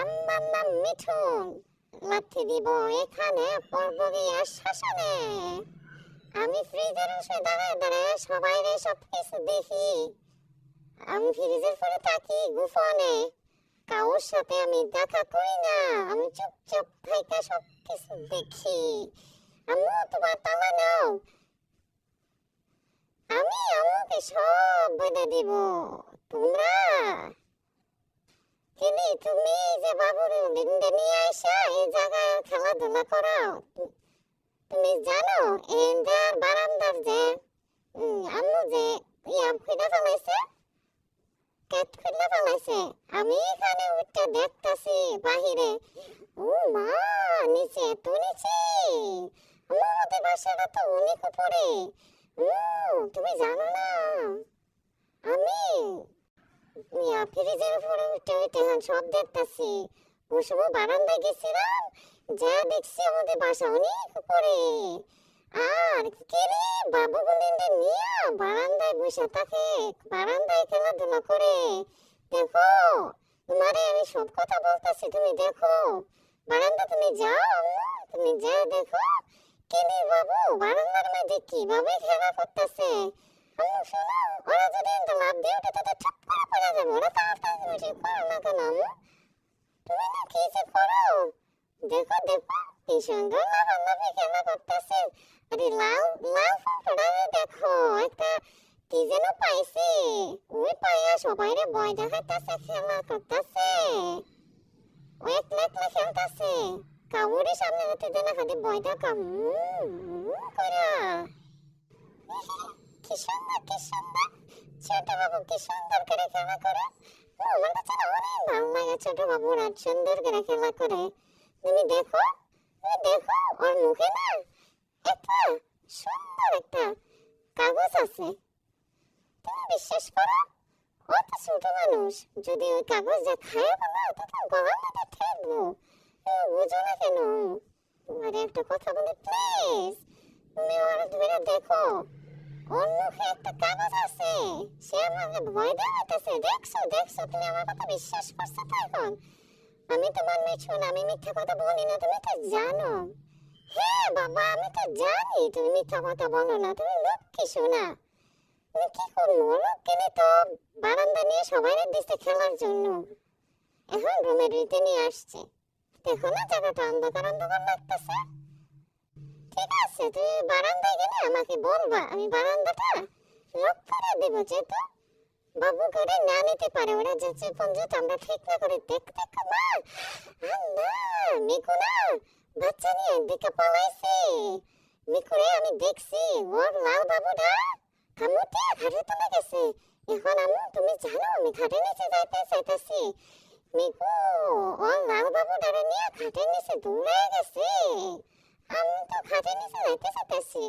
আমার নাম মিঠুন লাথি দিব এখানে পড়ব শ্মশানে আমি ফ্রিজের উঠে দাঁড়ায় দাঁড়ায় সবাই সব কিছু দেখি। আমি ফ্রিজের পরে থাকি গোপনে। কারোর সাথে আমি দেখা করি না। আমি চুপচাপ থাইকা সব কিছু দেখি। আম্মু, তোমার তালা নাও। আমি আম্মুকে সব বলে দিব। তোমরা? কিন্তু তুমি যে বাবুর নিয়ে আসা এই জায়গায় খেলাধুলা করাও, তুমি জানো এন্ডার বারান্দার যে আম্মু যে ইয়াম খুলে ফেলাইছে কেট খুলে ফেলাইছে, আমি এখানে উঠে দেখতাছি বাহিরে। ও মা, নিচে, তো নিচে। আমাদের বাসাটা তো অনেক উপরে। ও, তুমি জানো না। আমি ফ্রিজের উপরে উঠে উঠে সব দেখতাছি। ওই বারান্দায় গেছিলাম, যা দেখছি আমাদের বাসা অনেক উপরে। আর কে রে, বাবু বলিন্দে নিয়ে বারান্দায় বসে থাকে, বারান্দায় খেলাধুলা করে। দেখো, তোমারে আমি সব কথা বলতেছি, তুমি দেখো। বারান্দা, তুমি যাও তুমি যা দেখো। কেনে বাবু, বারান্দার মধ্যে কীভাবে খেলা করতেছে? শোনো না তুমি না কি যে দেখো দেখো, কি সুন্দর লাফালাফি খেলা করতেছে? আরে লাল লাল দেখো কি যেন পাইছে। ওই পাইয়া সবাই রে ভয় দেখাইতেছে, খেলা করতেছে। ও একলা একলা খেলতেছে। কাউরে সামনে হতে দেখা করা কি সুন্দর কি সুন্দর। ছোট বাবু কি সুন্দর করে খেলা করে। আমার কাছে না অনেক ভালো লাগে ছোট বাবুর আর সুন্দর করে খেলা করে। তুমি দেখো তুমি দেখো, ওর মুখে না একটা সুন্দর একটা কাগজ আছে। তুমি বিশ্বাস করো, ও তো ছোট মানুষ। যদি ওই কাগজটা খায় বলো, তো তো মধ্যে ঠেকবো। বুঝো না কেন? আরে, একটা কথা বলি প্লিজ তুমি ওর ধরে দেখো। ওর মুখে একটা কাগজ আছে। সে আমাকে ভয় দেওয়াইতেছে দেখছ দেখছ, তুমি আমার কথা বিশ্বাস করছ তো এখন আমি তোমার মিঠুন আমি মিথ্যা কথা বলি না, তুমি তো জানো। হ্যাঁ বাবা, আমি তো জানি, তুমি মিথ্যা কথা বলো না, তুমি লক্ষ্মী শোনা তুমি কি করব? লোককে তো বারান্দা নিয়ে সবাই দিচ্ছে খেলার জন্য। এখন রুমের রীতি নিয়ে আসছে। দেখো না, জায়গাটা অন্ধকার অন্ধকার লাগতেছে। ঠিক আছে তুমি বারান্দায় গেলে আমাকে বলবা, আমি বারান্দাটা লক করে দেবো, যেহেতু বাবু করে না নিতে পারে, ওরা যে পর্যন্ত আমরা ঠিক না করে দেখ দেখ মা, আল্লাহ, মিকু না, বাচ্চা নিয়ে দিকে পালাইছে। মিকুরে আমি দেখছি, ওর লাল বাবুটা কামুতে ঘাটে তুলে গেছে। এখন আমি তুমি জানো, আমি ঘাটে নিচে যাইতে চাইতেছি। মিকু, ওর লাল বাবুটারে নিয়ে ঘাটে নিচে দৌড়ে গেছে। আমি তো ঘাটে নিচে যাইতে চাইতেছি